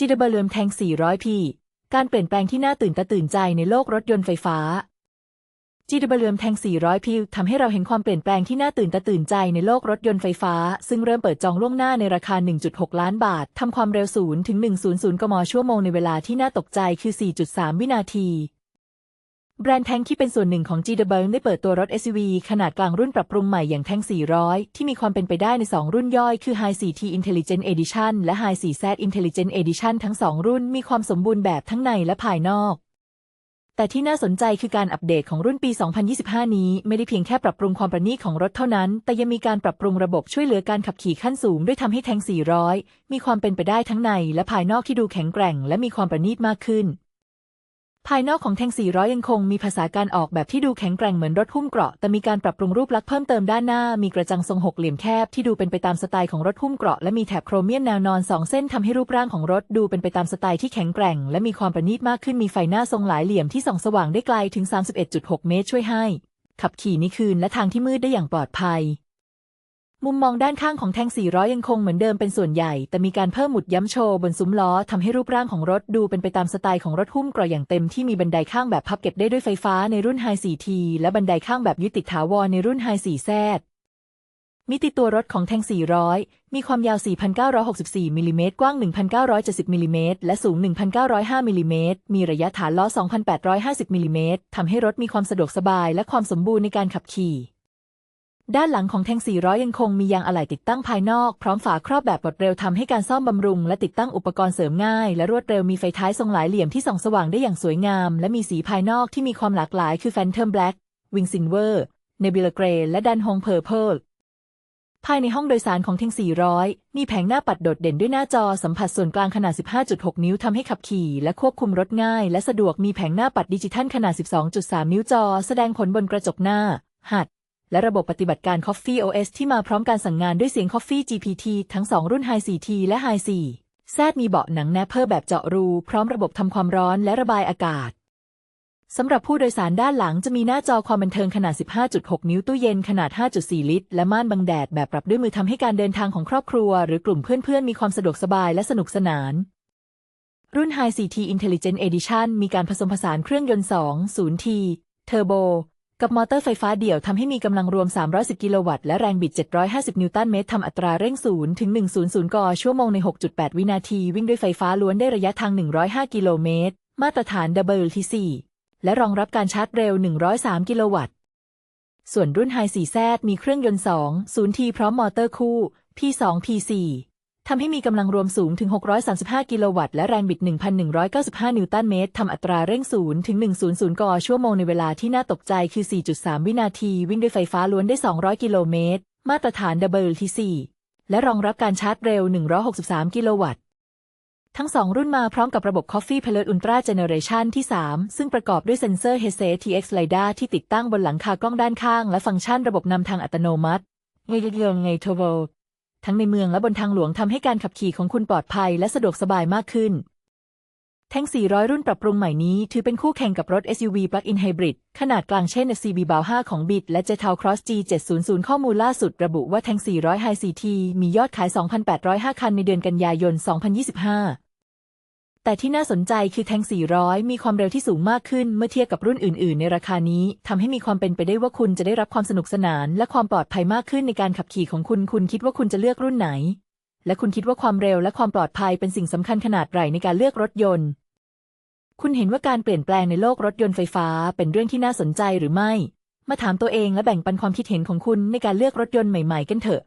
จีดเบเลือมแทง 400p การเปลี่ยนแปลงที่น่าตื่นตาตื่นใจในโลกรถยนต์ไฟฟ้าจีดเบเลมแทง 400p ทำให้เราเห็นความเปลี่ยนแปลงที่น่าตื่นตาตื่นใจในโลกรถยนต์ไฟฟ้า ซึ่งเริ่มเปิดจองล่วงหน้าในราคา 1.6 ล้านบาท ทำความเร็ว 0 ถึง 100 กมชั่วโมงในเวลาที่น่าตกใจคือ 4.3 วินาที แบรนด์แทงที่เป็นส่วนหนึ่งของ g w ได้เปิดตัวรถ SUV ขนาดกลางรุ่นปรับปรุงใหม่อย่างแทง400 ที่มีความเป็นไปได้ใน 2 รุ่นย่อยคือ High 4T Intelligent Edition และ High 4Z Intelligent Edition ทั้ง 2 รุ่นมีความสมบูรณ์แบบทั้งในและภายนอก แต่ที่น่าสนใจคือการอัปเดตของรุ่นปี 2025 นี้ ไม่ได้เพียงแค่ปรับปรุงความประณีตของรถเท่านั้น แต่ยังมีการปรับปรุงระบบช่วยเหลือการขับขี่ขั้นสูงด้วยทำให้แทง400 มีความเป็นไปได้ทั้งในและภายนอกที่ดูแข็งแกร่ง และมีความประณีตมากขึ้น ภายนอกของแทง 400 ยังคงมีภาษาการออกแบบที่ดูแข็งแกร่งเหมือนรถหุ้มเกราะ แต่มีการปรับปรุงรูปลักษณ์เพิ่มเติมด้านหน้า มีกระจังทรงหกเหลี่ยมแคบที่ดูเป็นไปตามสไตล์ของรถหุ้มเกราะ และมีแถบโครเมียมแนวนอนสองเส้นทำให้รูปร่างของรถดูเป็นไปตามสไตล์ที่แข็งแกร่ง และมีความประณีตมากขึ้น มีไฟหน้าทรงหลายเหลี่ยมที่ส่องสว่างได้ไกลถึง 31.6 เมตร ช่วยให้ ขับขี่ในคืนและทางที่มืดได้อย่างปลอดภัย มุมมองด้านข้างของแทง400 ยังคงเหมือนเดิมเป็นส่วนใหญ่ แต่มีการเพิ่มหมุดย้ำโชว์บนซุ้มล้อทำให้รูปร่างของรถดูเป็นไปตามสไตล์ของรถหุ้มเกราะอย่างเต็มที่มีบันไดข้างแบบพับเก็บได้ด้วยไฟฟ้าในรุ่น High 4T และบันไดข้างแบบยึดติดถาวรในรุ่น High 4Z มิติตัวรถของแทง 400 มีความยาว 4,964 มิลลิเมตร กว้าง 1,970 มิลลิเมตร และสูง 1,905 มิลลิเมตร มีระยะฐานล้อ 2,850 มิลลิเมตร ทำให้รถมีความสะดวกสบายและความสมบูรณ์ในการขับขี่ ด้านหลังของแทง 400 ยังคงมียางอะไหล่ติดตั้งภายนอก พร้อมฝาครอบแบบปลดเร็วทำให้การซ่อมบำรุง และติดตั้งอุปกรณ์เสริมง่าย และรวดเร็วมีไฟท้ายทรงหลายเหลี่ยมที่ส่องสว่างได้อย่างสวยงาม และมีสีภายนอกที่มีความหลากหลายคือ Phantom Black Wing Silver Nebula Grey และ Dan Hong Purple ภายในห้องโดยสารของเทง 400 มีแผงหน้าปัดโดดเด่นด้วยหน้าจอสัมผัสส่วนกลางขนาด 15.6 นิ้วทำให้ขับขี่และควบคุมรถง่าย และสะดวก มีแผงหน้าปัดดิจิทัลขนาด 12.3 นิ้วจอ แสดงผลบนกระจกหน้า หัด และระบบปฏิบัติการ Coffee OS ที่มาพร้อมการสั่งงานด้วยเสียง Coffee GPT ทั้ง 2 รุ่น High 4T และ High 4แซดมีเบาะหนังแนเปอร์แบบเจาะรู พร้อมระบบทำความร้อนและระบายอากาศสำหรับผู้โดยสารด้านหลังจะมีหน้าจอความบันเทิงขนาด 15.6 นิ้วตู้เย็นขนาด 5.4 ลิตร และม่านบังแดดแบบปรับด้วยมือทำให้การเดินทางของครอบครัว หรือกลุ่มเพื่อนๆ มีความสะดวกสบายและสนุกสนาน รุ่น High 4T Intelligent Edition มีการผสมผสานเครื่องยนต์ 2 0T Turbo กับมอเตอร์ไฟฟ้าเดี่ยวทำให้มีกำลังรวม 310 กิโลวัตต์ และแรงบิด 750 นิวตันเมตรทำอัตราเร่ง 0 ถึง 100กชั่วโมงใน 6.8 วินาที วิ่งด้วยไฟฟ้าล้วนได้ระยะทาง 105 กิโลเมตร มาตรฐาน WLTC และรองรับการชาร์จเร็ว 103 กิโลวัตต์ ส่วนรุ่น High 4Z มีเครื่องยนต์ 2 0T พร้อมมอเตอร์คู่ P2 P4 ทำให้มีกำลังรวมสูงถึง 635 กิโลวัตต์และแรงบิด 1,195 นิวตันเมตร ทำอัตราเร่ง 0 ถึง 100 กอชั่วโมงในเวลาที่น่าตกใจคือ 4.3 วินาที วิ่งด้วยไฟฟ้าล้วนได้ 200 กิโลเมตร มาตรฐาน WLTC และรองรับการชาร์จเร็ว 163 กิโลวัตต์ ทั้ง2รุ่นมาพร้อมกับระบบ Coffee Pilot Ultra Generation ที่ 3 ซึ่งประกอบด้วยเซ็นเซอร์ Headset TX LiDAR ที่ติดตั้งบนหลังคากล้องด้านข้าง และฟังก์ชันระบบนำทางอัตโนมัติไงยเงไงเทอร์โบ ทั้งในเมืองและบนทางหลวงทำให้การขับขี่ของคุณปลอดภัยและสะดวกสบายมากขึ้น แท่ง400 รุ่นปรับปรุงใหม่นี้ ถือเป็นคู่แข่งกับรถ SUV Plug-in Hybrid ขนาดกลางเช่น SCB b a u 5ของ BIT และ Jetal Cross G700 ข้อมูลล่าสุดระบุว่าแท่ง400 High CT มียอดขาย 2,805 คันในเดือนกันยายน 2025 แต่ที่น่าสนใจคือแทง 400 มีความเร็วที่สูงมากขึ้นเมื่อเทียบกับรุ่นอื่น ๆ ในราคานี้ทำให้มีความเป็นไปได้ว่าคุณจะได้รับความสนุกสนาน และความปลอดภัยมากขึ้นในการขับขี่ของคุณ คุณคิดว่าคุณจะเลือกรุ่นไหน และคุณคิดว่าความเร็วและความปลอดภัยเป็นสิ่งสำคัญขนาดไหนในการเลือกรถยนต์ คุณเห็นว่าการเปลี่ยนแปลงในโลกรถยนต์ไฟฟ้าเป็นเรื่องที่น่าสนใจหรือไม่ มาถามตัวเองและแบ่งปันความคิดเห็นของคุณในการเลือกรถยนต์ใหม่ ๆ กันเถอะ